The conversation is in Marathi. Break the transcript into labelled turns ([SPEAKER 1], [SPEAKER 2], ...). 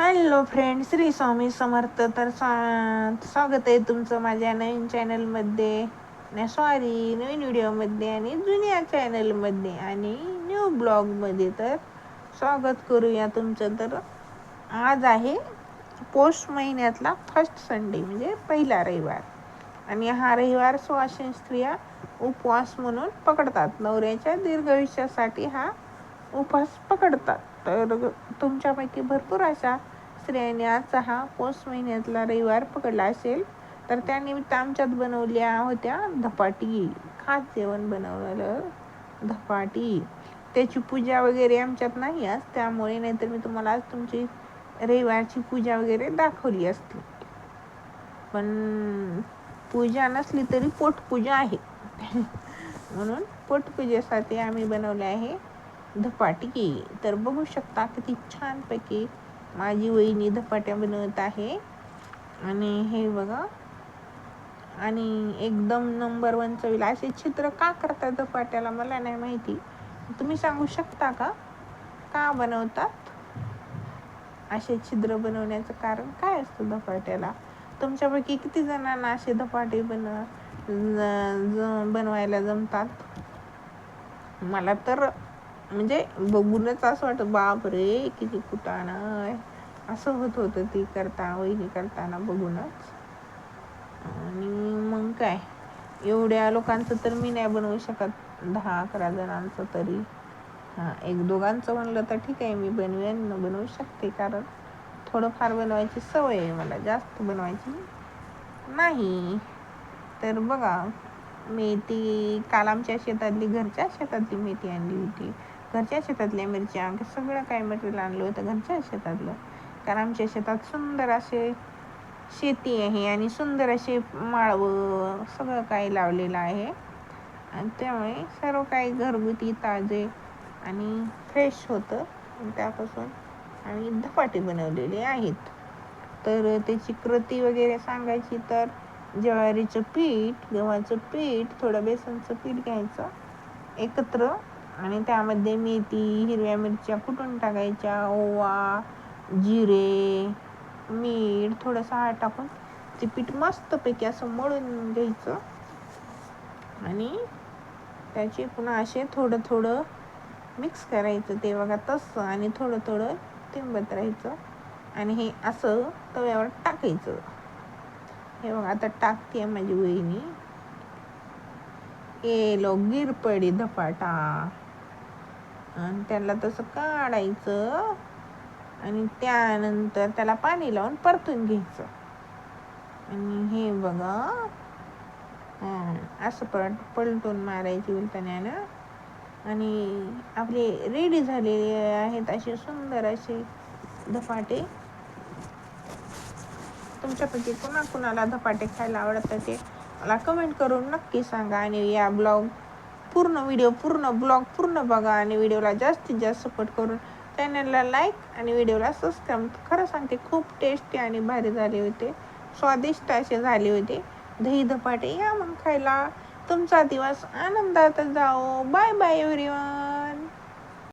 [SPEAKER 1] Hello friend Shri Swami Samarth. तर स्वा- स्वागत आहे तुमचं माझ्या नवीन चॅनलमध्ये नाही सॉरी नवीन व्हिडिओमध्ये आणि जुन्या चॅनलमध्ये आणि न्यू ब्लॉगमध्ये तर स्वागत करूया तुमचं. तर आज आहे पोस्ट महिन्यातला फर्स्ट संडे म्हणजे पहिला रविवार. आणि हा रविवार सुवासिन स्त्रिया उपवास म्हणून पकडतात. नवऱ्याच्या दीर्घायुष्यासाठी हा उपास पकडतात. तर तुमच्यापैकी भरपूर अशा स्त्रियांनी आजचा हा पौष महिन्यातला रविवार पकडला असेल तर त्यानिमित्त आमच्यात बनवल्या होत्या धपाटी. खास जेवण बनवलं धपाटी. त्याची पूजा वगैरे आमच्यात नाही आज त्यामुळे नाहीतर मी तुम्हाला आज तुमची रविवारची पूजा वगैरे दाखवली असती. पण पूजा नसली तरी पोटपूजा आहे. म्हणून पोटपूजेसाठी आम्ही बनवले आहे. धपाटी तर बघू शकता किती छानपैकी माझी वहिनी धपाट्या बनवत आहे. आणि हे बघा. आणि एकदम नंबर वन चवीला असे चित्र का करतात धपाट्याला मला नाही माहिती. तुम्ही सांगू शकता का? का बनवतात? असे छिद्र बनवण्याचं कारण काय असतं धपाट्याला? तुमच्यापैकी किती जणांना असे धपाटे बन ज- बनवायला जमतात? मला तर म्हणजे बघूनच असं वाटतं बाप रे किती कुटाणा आहे. असं होत होतं ती करता वहिनी करताना बघूनच. आणि मग काय? एवढ्या लोकांचं तर मी नाही बनवू शकत. दहा अकरा जणांचं तरी. हां एक दोघांचं म्हणलं तर ठीक आहे मी बनवेन बनवू शकते कारण थोडंफार बनवायची सवय आहे मला जास्त बनवायची नाही. तर बघा मेथी काल आमच्या शेतातली घरच्या शेतातली मेथी आणली होती. घरच्या शेतातल्या मिरच्या सगळं काय मटेरियल आणलं होतं घरच्या शेतातलं. कारण आमच्या शेतात सुंदर असे शेती आहे आणि सुंदर असे माळवं सगळं काही लावलेलं आहे. आणि त्यामुळे सर्व काही घरगुती ताजे आणि फ्रेश होतं. त्यापासून आम्ही धपाटे बनवलेले आहेत. तर त्याची कृती वगैरे सांगायची तर ज्वारीचं पीठ गव्हाचं पीठ थोडं बेसनचं पीठ घ्यायचं एकत्र आणि त्यामध्ये मेथी हिरव्या मिरच्या कुटून टाकायच्या? ओवा जिरे मीठ थोडंसं हळद टाकून ते पीठ मस्तपैकी असं मळून घ्यायचं. आणि त्याचे पुन्हा असे थोडं थोडं मिक्स करायचं ते बघा तसं आणि थोडं थोडं तिंबत राहायचं. आणि हे असं तव्यावर टाकायचं. हे बघा आता टाकते माझी वहिनी. एलो गिरपडी धपाटा. आणि त्याला तसं काढायचं आणि त्यानंतर त्याला पाणी लावून परतून घ्यायचं. आणि हे बघा. असं पट पलटून मारायची उलटण्यानं आणि आपले रेडी झालेले आहेत असे सुंदर असे धपाटे. तुमच्यापैकी कुणा कुणाला धपाटे खायला आवडतात ते मला कमेंट करून नक्की सांगा. आणि या ब्लॉग पूर्ण व्हिडिओ पूर्ण ब्लॉग पूर्ण बघा आणि व्हिडिओला जास्तीत जास्त सपोर्ट करून चॅनलला लाईक आणि व्हिडिओला सबस्क्राईब खरं सांगते खूप टेस्टी आणि भारी झाले होते. स्वादिष्ट असे झाले होते. दही धपाटे या मग खायला. तुमचा दिवस आनंदात जाओ बाय बाय एव्हरीवन